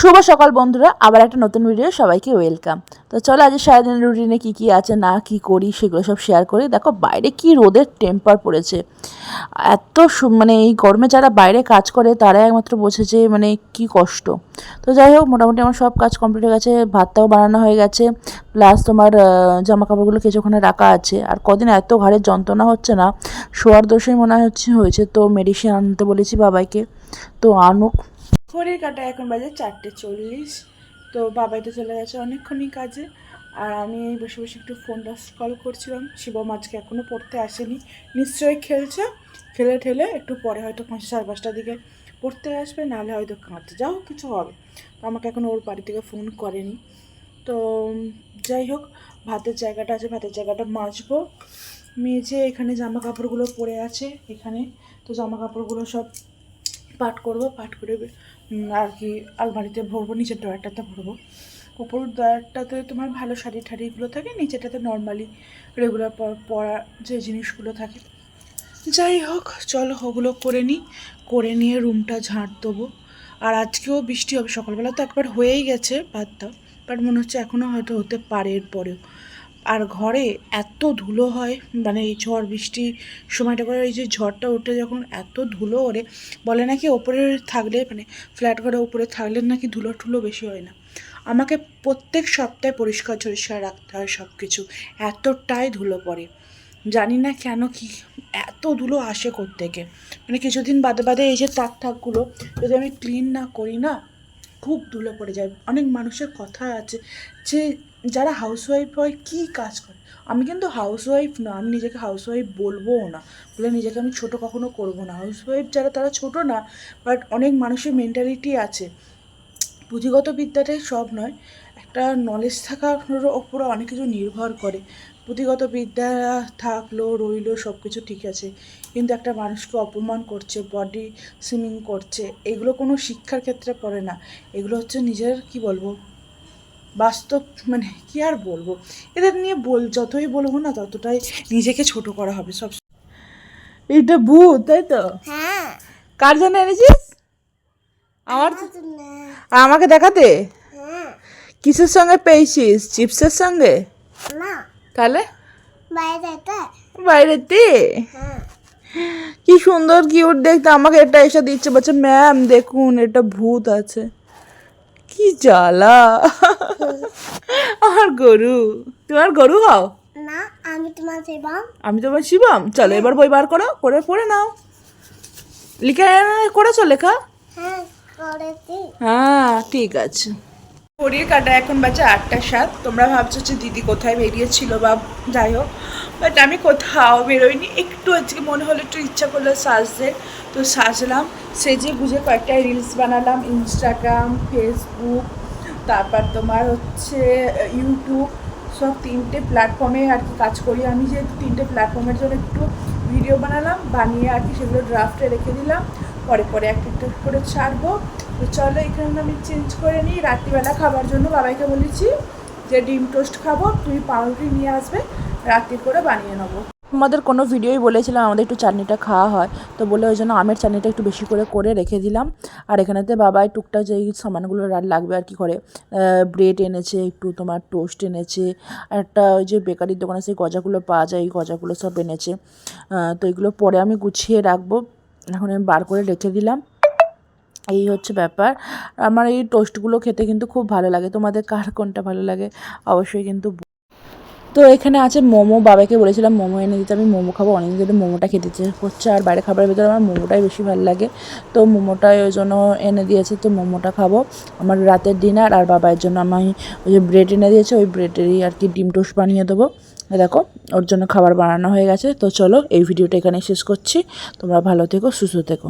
শুভ সকাল বন্ধুরা, আবার একটা নতুন ভিডিও সবাইকে ওয়েলকাম তো চলো আজ সারাদিনের রুটিনে কি কি আছে, না কি করি, সেগুলো সব শেয়ার করি। দেখো, বাইরে কি রোদের টেম্পার পড়েছে। এত মানে এই গরমে যারা বাইরে কাজ করে তারা একমাত্র বোঝে যে মানে কি কষ্ট। তো যাই হোক, মোটামুটি আমার সব কাজ কমপ্লিট হয়ে গেছে, ভাতটাও বানানো হয়ে গেছে। প্লাস তোমার জামা কাপড়গুলো কিছু ওখানে রাখা আছে। আর কদিন এত ঘাড়ের যন্ত্রণা হচ্ছে না, শোয়ার দোষেই মনে হচ্ছে হয়েছে। তো মেডিসিন আনতে বলেছি বাবাইকে। তো আনুক। ঘড়ির কাটা এখন বাজে চারটে চল্লিশ। তো বাবাই তো চলে গেছে অনেকক্ষণই কাজে। আর আমি এই বসে বসে একটু ফোনটা স্কল করছিলাম। শিবম আজকে এখনও পড়তে আসেনি। নিশ্চয়ই খেলছে। খেলে ঠেলে একটু পরে হয়তো পাঁচ সাড়ে পাঁচটার দিকে পড়তে আসবে, নাহলে হয়তো কাঁদতে যাও কিছু হবে। তো আমাকে এখন ওর বাড়ি থেকে ফোন করেনি। তো যাই হোক, ভাতের জায়গাটা আছে, ভাতের জায়গাটা মাজবো। মেজে এখানে জামা কাপড়গুলো পরে আছে, এখানে। তো জামা কাপড়গুলো সব পাট করব পাট করে আর কি আলমারিতে ভরবো, নিচের ড্রয়ারটাতে ভরবো। উপর ড্রয়ারটাতে তোমার ভালো শাড়ি ঠাড়িগুলো থাকে, নিচেটাতে নর্মালি রেগুলার পরা যে জিনিসগুলো থাকে। যাই হোক, চলো ওগুলো করে নিই করে নিয়ে রুমটা ঝাঁট দেবো। আর আজকেও বৃষ্টি হবে, সকালবেলা তো একবার হয়েই গেছে বাদ বাদটা বাট মনে হচ্ছে এখনও হয়তো হতে পারে এরপরেও। আর ঘরে এত ধুলো হয় মানে এই ঝড় বৃষ্টির সময়টা করে এই যে ঝড়টা ওঠে যখন এত ধুলো ওরে বলে নাকি ওপরে থাকলে মানে ফ্ল্যাট ঘরে ওপরে থাকলে নাকি ধুলো ঠুলো বেশি হয় না। আমাকে প্রত্যেক সপ্তাহে পরিষ্কার পরিষ্কার রাখতে হয় সব কিছু এতটাই ধুলো পড়ে। জানি না কেন কি এত ধুলো আসে থেকে মানে কিছুদিন বাদে বাদে এই যে তাক থাকগুলো যদি আমি ক্লিন না করি না খুব ধুলো পড়ে যায়। অনেক মানুষের কথা আছে যে, যারা হাউসওয়াইফ হয় কী কাজ করে? আমি কিন্তু হাউসওয়াইফ না, আমি নিজেকে হাউসওয়াইফ বলবোও না। বলে নিজেকে আমি ছোট কখনো করব না। হাউসওয়াইফ যারা, তারা ছোট না বাট অনেক মানুষের মেন্টালিটি আছে। পুঁজিগত বিদ্যাটাই সব নয়। একটা নলেজ থাকার ওপরে অনেক কিছু নির্ভর করে। পুঁথিগত বিদ্যা থাকল রইল সব কিছু ঠিক আছে। কিন্তু একটা মানুষকে অপমান করছে বডি সুইমিং করছে এগুলো কোনো শিক্ষার ক্ষেত্রে পড়ে না। এগুলো হচ্ছে নিজের কি বলব বাস্তব মানে কি আর বলব? এদের নিয়ে বল যতই বলব না ততটাই নিজেকে ছোট করা হবে সব এটা ভূত তাই তো? হ্যাঁ। কার জন্য এনেছিস? আমার আমাকে দেখাতে? কিসের সঙ্গে পেয়েছিস? চিপসের সঙ্গে? না। তাহলে? বাইরেটা বাইরেতে? হ্যাঁ। কি সুন্দর কিউট দেখতে আমাকে এটা এসে দিচ্ছে। বলছে ম্যাম দেখুন এটা ভূত আছে। কি জ্বালা। আমার গরু। তোমার গরু হও। না আমি তোমার আমি তোমার শিবম। চলো এবার বই বার করো করে পড়ে নাও। লিখে করেছ লেখা? হ্যাঁ হ্যাঁ ঠিক আছে। ঘড়ির কাটা এখন বাজে আটটা সাত। তোমরা ভাবছ যে দিদি কোথায় বেরিয়েছিল বা যাই হোক। বাট আমি কোথাও বেরোইনি। একটু আজকে মনে হলো একটু ইচ্ছা করল সাজতে তো সাজলাম। সেজে বুঝে কয়েকটা রিলস বানালাম। ইনস্টাগ্রাম ফেসবুক তারপর তোমার হচ্ছে ইউটিউব সব তিনটে প্ল্যাটফর্মে আর কি কাজ করি। আমি যে তিনটে প্ল্যাটফর্মের জন্য একটু ভিডিও বানালাম, বানিয়ে আর কি সেগুলো ড্রাফটে রেখে দিলাম। পরে পরে একটা একটা করে ছাড়বো। তো চলো এখানে আমি চেঞ্জ করে নিই। রাত্রিবেলা খাবার জন্য বাবাইকে বলেছি যে ডিম টোস্ট খাব, তুমি পাউরুটি নিয়ে আসবে রাত্রি করে বানিয়ে নেব। আমাদের কোনো ভিডিওই বলেছিলাম আমাদের একটু চাটনিটা খাওয়া হয়, তো বলে ওই জন্য আমের চাটনিটা একটু বেশি করে করে রেখে দিলাম। আর এখানেতে বাবাই টুকটাক যে সামানগুলো লাগবে আর কি করে ব্রেড এনেছে, একটু তোমার টোস্ট এনেছে, আর একটা ওই যে বেকারির দোকানে সেই গজাগুলো পাওয়া যায়, এই গজাগুলো সব এনেছে। তো এগুলো পরে আমি গুছিয়ে রাখব। এখন আমি বার করে রেখে দিলাম। এই হচ্ছে ব্যাপার। আমার এই টোস্টগুলো খেতে কিন্তু খুব ভালো লাগে। তোমাদের কার কোনটা ভালো লাগে? অবশ্যই কিন্তু তো এখানে আছে মোমো। বাবাকে বলেছিলাম মোমো এনে দিতে। আমি মোমো খাব। অনেক ধরে মোমোটা খেতে ইচ্ছে করছে। আর বাইরে খাবারের ভিতরে আমার মোমোটাই বেশি ভালো লাগে। তো মোমোটাই ওই জন্য এনে দিয়েছে। তো মোমোটা খাব। আমার রাতের ডিনার আর বাবার জন্য আমি ওই যে ব্রেড এনে দিয়েছে। ওই ব্রেডেরই আর কি ডিম টোস্ট বানিয়ে দেবো। দেখো, ওর জন্য খাবার বানানো হয়ে গেছে। তো চলো এই ভিডিওটা এখানে শেষ করছি। তোমরা ভালো থেকো, সুস্থ থেকো।